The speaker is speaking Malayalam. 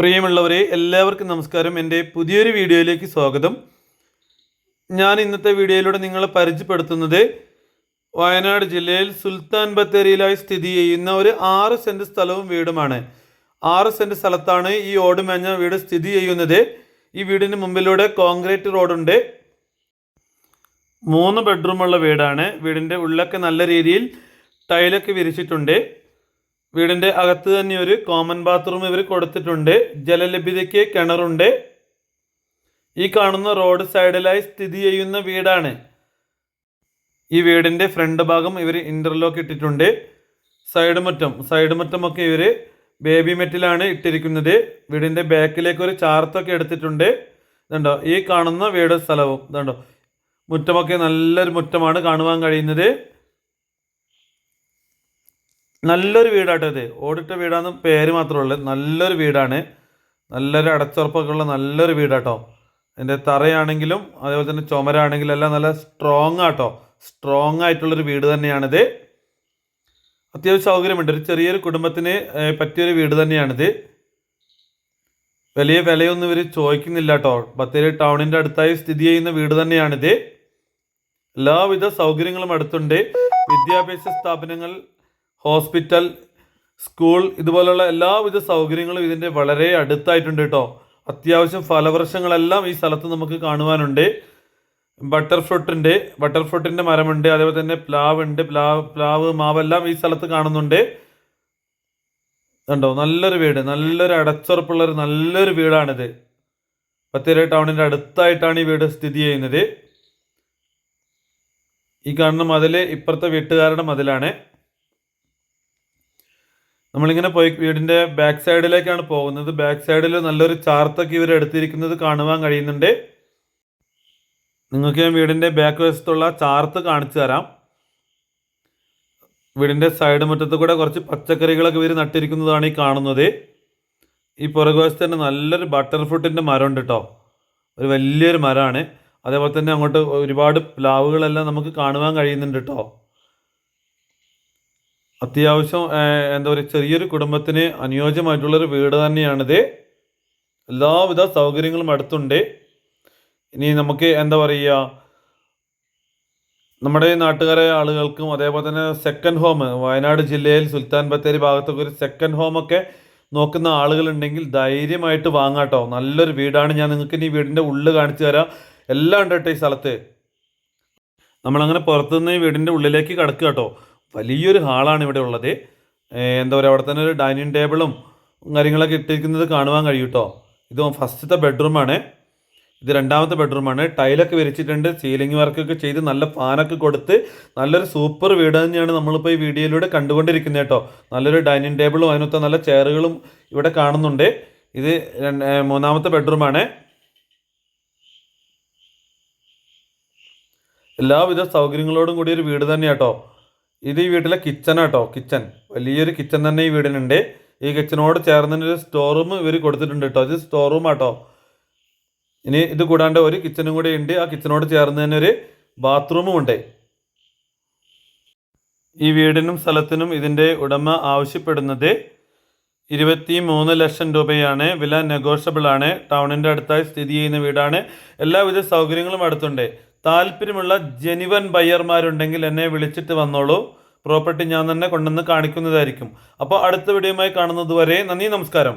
പ്രിയമുള്ളവരെ എല്ലാവർക്കും നമസ്കാരം. എന്റെ പുതിയൊരു വീഡിയോയിലേക്ക് സ്വാഗതം. ഞാൻ ഇന്നത്തെ വീഡിയോയിലൂടെ നിങ്ങളെ പരിചയപ്പെടുത്തുന്നത് വയനാട് ജില്ലയിൽ സുൽത്താൻ ബത്തേരിയിലായി സ്ഥിതി ചെയ്യുന്ന ഒരു ആറ് സെന്റ് സ്ഥലവും വീടുമാണ്. ആറ് സെന്റ് സ്ഥലത്താണ് ഈ ഓടുമേഞ്ഞ വീട് സ്ഥിതി ചെയ്യുന്നത്. ഈ വീടിന് മുമ്പിലൂടെ കോൺക്രീറ്റ് റോഡുണ്ട്. മൂന്ന് ബെഡ്റൂമുള്ള വീടാണ്. വീടിന്റെ ഉള്ളൊക്കെ നല്ല രീതിയിൽ ടൈലൊക്കെ വിരിച്ചിട്ടുണ്ട്. വീടിന്റെ അകത്ത് തന്നെ ഒരു കോമൺ ബാത്റൂം ഇവർ കൊടുത്തിട്ടുണ്ട്. ജലലഭ്യതയ്ക്ക് കിണറുണ്ട്. ഈ കാണുന്ന റോഡ് സൈഡിലായി സ്ഥിതി ചെയ്യുന്ന വീടാണ്. ഈ വീടിന്റെ ഫ്രണ്ട് ഭാഗം ഇവർ ഇന്റർലോക്ക് ഇട്ടിട്ടുണ്ട്. സൈഡ് മുറ്റം സൈഡ് മുറ്റമൊക്കെ ഇവർ ബേബി മെറ്റിലാണ് ഇട്ടിരിക്കുന്നത്. വീടിന്റെ ബാക്കിലേക്ക് ഒരു ചാർത്തൊക്കെ എടുത്തിട്ടുണ്ട്. ഇതുണ്ടോ? ഈ കാണുന്ന വീട് സ്ഥലവും ഇതുണ്ടോ? മുറ്റമൊക്കെ നല്ലൊരു മുറ്റമാണ് കാണുവാൻ കഴിയുന്നത്. നല്ലൊരു വീടാട്ടോ ഇത്. ഓടിട്ട വീടാന്ന് പേര് മാത്രമേ ഉള്ളൂ നല്ലൊരു വീടാണ്. നല്ലൊരു അടച്ചുറപ്പൊക്കെ ഉള്ള നല്ലൊരു വീടാട്ടോ. അതിന്റെ തറയാണെങ്കിലും അതേപോലെ തന്നെ ചുമരാണെങ്കിലും എല്ലാം നല്ല സ്ട്രോങ് ആട്ടോ. സ്ട്രോങ് ആയിട്ടുള്ളൊരു വീട് തന്നെയാണിത്. അത്യാവശ്യം സൗകര്യമുണ്ട്. ഒരു ചെറിയൊരു കുടുംബത്തിന് പറ്റിയൊരു വീട് തന്നെയാണിത്. വലിയ വിലയൊന്നും ഇവർ ചോദിക്കുന്നില്ല കേട്ടോ ബത്തേരി ടൗണിന്റെ അടുത്തായി സ്ഥിതി ചെയ്യുന്ന വീട് തന്നെയാണിത്. എല്ലാവിധ സൗകര്യങ്ങളും അടുത്തുണ്ട്. വിദ്യാഭ്യാസ സ്ഥാപനങ്ങൾ ഹോസ്പിറ്റൽ സ്കൂൾ ഇതുപോലുള്ള എല്ലാവിധ സൗകര്യങ്ങളും ഇതിന്റെ വളരെ അടുത്തായിട്ടുണ്ട് കേട്ടോ. അത്യാവശ്യം ഫലവൃക്ഷങ്ങളെല്ലാം ഈ സ്ഥലത്ത് നമുക്ക് കാണുവാനുണ്ട്. ബട്ടർ ഫ്രൂട്ടിന്റെ ബട്ടർ ഫ്രൂട്ടിന്റെ മരമുണ്ട് അതേപോലെ തന്നെ പ്ലാവ് ഉണ്ട് പ്ലാവ് പ്ലാവ് മാവെല്ലാം ഈ സ്ഥലത്ത് കാണുന്നുണ്ട്. കണ്ടോ? നല്ലൊരു വീട് നല്ലൊരു അടച്ചുറപ്പുള്ളൊരു നല്ലൊരു വീടാണിത്. ബത്തേരി ടൗണിന്റെ അടുത്തായിട്ടാണ് ഈ വീട് സ്ഥിതി ചെയ്യുന്നത്. ഈ കാണുന്ന മതിൽ ഇപ്പുറത്തെ വീട്ടുകാരുടെ മതിലാണ്. നമ്മളിങ്ങനെ പോയി വീടിന്റെ ബാക്ക് സൈഡിലേക്കാണ് പോകുന്നത്. ബാക്ക് സൈഡിൽ നല്ലൊരു ചാർത്തൊക്കെ ഇവർ എടുത്തിരിക്കുന്നത് കാണുവാൻ കഴിയുന്നുണ്ട്. നിങ്ങൾക്ക് ഞാൻ വീടിന്റെ ബാക്ക് വശത്തുള്ള ചാർത്ത് കാണിച്ചു തരാം. വീടിന്റെ സൈഡ് മുറ്റത്ത് കൂടെ കുറച്ച് പച്ചക്കറികളൊക്കെ ഇവർ നട്ടിരിക്കുന്നതാണ് ഈ കാണുന്നത്. ഈ പുറകുവശത്ത് തന്നെ നല്ലൊരു ബട്ടർ ഫ്രൂട്ടിന്റെ മരമുണ്ട് കേട്ടോ ഒരു വലിയൊരു മരമാണ്. അതേപോലെ തന്നെ അങ്ങോട്ട് ഒരുപാട് പ്ലാവുകളെല്ലാം നമുക്ക് കാണുവാൻ കഴിയുന്നുണ്ട് കേട്ടോ അത്യാവശ്യം എന്താ പറയുക ചെറിയൊരു കുടുംബത്തിന് അനുയോജ്യമായിട്ടുള്ളൊരു വീട് തന്നെയാണിത്. എല്ലാവിധ സൗകര്യങ്ങളും അടുത്തുണ്ട്. ഇനി നമുക്ക് എന്താ പറയുക നമ്മുടെ നാട്ടുകാരെ ആളുകൾക്കും അതേപോലെ തന്നെ സെക്കൻഡ് ഹോം വയനാട് ജില്ലയിൽ സുൽത്താൻ ബത്തേരി ഭാഗത്തൊക്കെ ഒരു സെക്കൻഡ് ഹോമൊക്കെ നോക്കുന്ന ആളുകളുണ്ടെങ്കിൽ ധൈര്യമായിട്ട് വാങ്ങാട്ടോ നല്ലൊരു വീടാണ്. ഞാൻ നിങ്ങൾക്ക് ഇനി വീടിന്റെ ഉള്ളിൽ കാണിച്ചു തരാം. എല്ലാം ഉണ്ട് കേട്ടോ ഈ സ്ഥലത്ത്. നമ്മളങ്ങനെ പുറത്തുനിന്ന് വീടിന്റെ ഉള്ളിലേക്ക് കിടക്കുക കേട്ടോ. വലിയൊരു ഹാളാണ് ഇവിടെ ഉള്ളത്. എന്താ പറയുക അവിടെ തന്നെ ഒരു ഡൈനിങ് ടേബിളും കാര്യങ്ങളൊക്കെ ഇട്ടിരിക്കുന്നത് കാണുവാൻ കഴിയും കേട്ടോ ഇത് ഫസ്റ്റത്തെ ബെഡ്റൂമാണ്. ഇത് രണ്ടാമത്തെ ബെഡ്റൂമാണ്. ടൈലൊക്കെ വിരിച്ചിട്ടുണ്ട് സീലിംഗ് വർക്കൊക്കെ ചെയ്ത് നല്ല ഫാനൊക്കെ കൊടുത്ത് നല്ലൊരു സൂപ്പർ വീട് തന്നെയാണ് നമ്മളിപ്പോൾ ഈ വീഡിയോയിലൂടെ കണ്ടുകൊണ്ടിരിക്കുന്നത് കേട്ടോ. നല്ലൊരു ഡൈനിങ് ടേബിളും അതിനൊത്ത നല്ല ചെയറുകളും ഇവിടെ കാണുന്നുണ്ട്. ഇത് മൂന്നാമത്തെ ബെഡ്റൂമാണ്. എല്ലാവിധ സൗകര്യങ്ങളോടും കൂടി ഒരു വീട് തന്നെയാട്ടോ ഇത് ഈ വീട്ടിലെ കിച്ചൺ കേട്ടോ കിച്ചൺ വലിയൊരു കിച്ചൺ തന്നെ ഈ വീടിനുണ്ട്. ഈ കിച്ചണോട് ചേർന്ന് ഒരു സ്റ്റോർ റൂം ഇവർ കൊടുത്തിട്ടുണ്ട് കേട്ടോ ഇത് സ്റ്റോർ റൂം ആട്ടോ. ഇനി ഇത് കൂടാണ്ട് ഒരു കിച്ചണും കൂടി ഉണ്ട്. ആ കിച്ചണോട് ചേർന്ന് തന്നെ ഒരു ബാത്റൂമും ഉണ്ട്. ഈ വീടിനും സ്ഥലത്തിനും ഇതിന്റെ ഉടമ ആവശ്യപ്പെടുന്നത് ഇരുപത്തി മൂന്ന് ലക്ഷം രൂപയാണ്. വില നെഗോഷ്യബിൾ ആണ്. ടൗണിന്റെ അടുത്തായി സ്ഥിതി ചെയ്യുന്ന വീടാണ്. എല്ലാവിധ സൗകര്യങ്ങളും അടുത്തുണ്ട്. താല്പര്യമുള്ള ജെനുവൻ ബയ്യർമാരുണ്ടെങ്കിൽ എന്നെ വിളിച്ചിട്ട് വന്നോളൂ. പ്രോപ്പർട്ടി ഞാൻ തന്നെ കൊണ്ടുവന്ന് കാണിക്കുന്നതായിരിക്കും. അപ്പോൾ അടുത്ത വീഡിയോയുമായി കാണുന്നത് വരെ നന്ദി നമസ്കാരം.